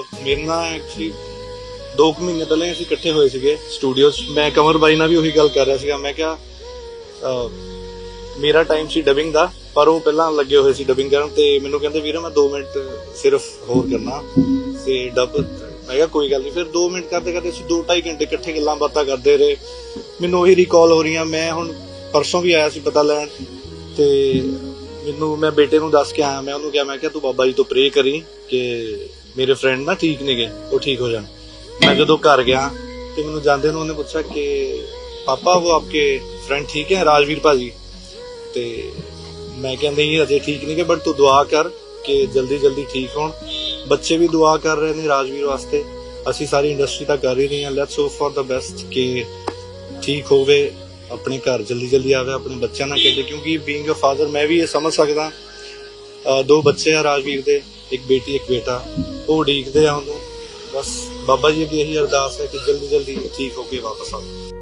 ਮੇਰੇ ਨਾਲ ਐਕਚੁਅਲੀ 2 ਮਹੀਨੇ ਪਹਿਲਾਂ ਹੀ ਅਸੀਂ ਇਕੱਠੇ ਹੋਏ ਸੀਗੇ ਸਟੂਡੀਓ 'ਚ ਮੈਂ ਕਮਰ ਬਾਈ ਨਾਲ ਵੀ ਉਹੀ ਗੱਲ ਕਰ ਰਿਹਾ ਸੀਗਾ। ਮੈਂ ਕਿਹਾ ਅਹ, ਮੇਰਾ ਟਾਈਮ ਸੀ ਡਬਿੰਗ ਦਾ ਪਰ ਉਹ ਪਹਿਲਾਂ ਲੱਗੇ ਹੋਏ ਸੀ ਡਬਿੰਗ ਕਰਨ ਤੇ ਮੈਨੂੰ ਕਹਿੰਦੇ ਵੀਰੇ ਮੈਂ 2 ਮਿੰਟ ਸਿਰਫ ਹੋਰ ਕਰਨਾ ਤੇ ਡਬ ਮੈਂ ਕਿਹਾ ਕੋਈ ਗੱਲ ਨਹੀਂ ਫਿਰ 2 ਮਿੰਟ ਕਰਦੇ ਕਰਦੇ ਅਸੀਂ 2.5 ਘੰਟੇ ਇਕੱਠੇ ਗੱਲਾਂ ਬਾਤਾਂ ਕਰਦੇ ਰਹੇ। ਮੈਨੂੰ ਉਹੀ ਰੀਕਾਲ ਹੋ ਰਹੀਆਂ। ਮੈਂ ਹੁਣ ਪਰਸੋਂ ਵੀ ਆਇਆ ਸੀ ਪਤਾ ਲੈਣ ਤੇ ਮੈਨੂੰ ਮੈਂ ਬੇਟੇ ਨੂੰ ਦੱਸ ਕੇ ਆਇਆ। ਮੈਂ ਉਹਨੂੰ ਕਿਹਾ ਮੈਂ ਕਿਹਾ ਤੂੰ ਬਾਬਾ ਜੀ ਤੋਂ ਪ੍ਰੇ ਕਰੀ ਕਿ ਮੇਰੇ ਫਰੈਂਡ ਨਾ ਠੀਕ ਨੇਗੇ, ਉਹ ਠੀਕ ਹੋ ਜਾਣ। ਮੈਂ ਜਦੋਂ ਘਰ ਗਿਆ ਤੇ ਮੈਨੂੰ ਜਾਂਦੇ ਨੂੰ ਉਹਨੇ ਪੁੱਛਿਆ ਕਿ, ਪਾਪਾ, ਉਹ ਆਪਕੇ ਫਰੈਂਡ ਠੀਕ ਹੈ, ਰਾਜਵੀਰ ਭਾਜੀ? ਤੇ ਮੈਂ ਕਿਹਾ, ਨਹੀਂ, ਅਜੇ ਠੀਕ ਨਹੀਂ ਬਟ ਤੂੰ ਦੁਆ ਕਰ ਕਿ ਜਲਦੀ ਜਲਦੀ ਠੀਕ ਹੋਣ। ਬੱਚੇ ਵੀ ਦੁਆ ਕਰ ਰਹੇ ਨੇ ਰਾਜਵੀਰ ਵਾਸਤੇ। ਅਸੀਂ ਸਾਰੀ ਇੰਡਸਟਰੀ ਤਾਂ ਕਰ ਹੀ ਰਹੇ ਹਾਂ। Let's hope for the best ਕਿ ਠੀਕ ਹੋਵੇ, ਆਪਣੇ ਘਰ ਜਲਦੀ ਜਲਦੀ ਆਵੇ, ਆਪਣੇ ਬੱਚਿਆਂ ਨਾਲ ਖੇਡੇ। ਕਿਉਂਕਿ ਬੀਇੰਗ ਅ ਫਾਦਰ ਮੈਂ ਵੀ ਇਹ ਸਮਝ ਸਕਦਾ। ਦੋ ਬੱਚੇ ਆ ਰਾਜਵੀਰ ਦੇ। ਇੱਕ ਬੇਟੀ, ਇੱਕ ਬੇਟਾ, ਉਹ ਉਡੀਕਦੇ ਆ ਉਹਨੂੰ। ਬਸ ਬਾਬਾ ਜੀ ਦੀ ਇਹੀ ਅਰਦਾਸ ਹੈ ਕਿ ਜਲਦੀ ਜਲਦੀ ਠੀਕ ਹੋ ਕੇ ਵਾਪਸ ਆਓ।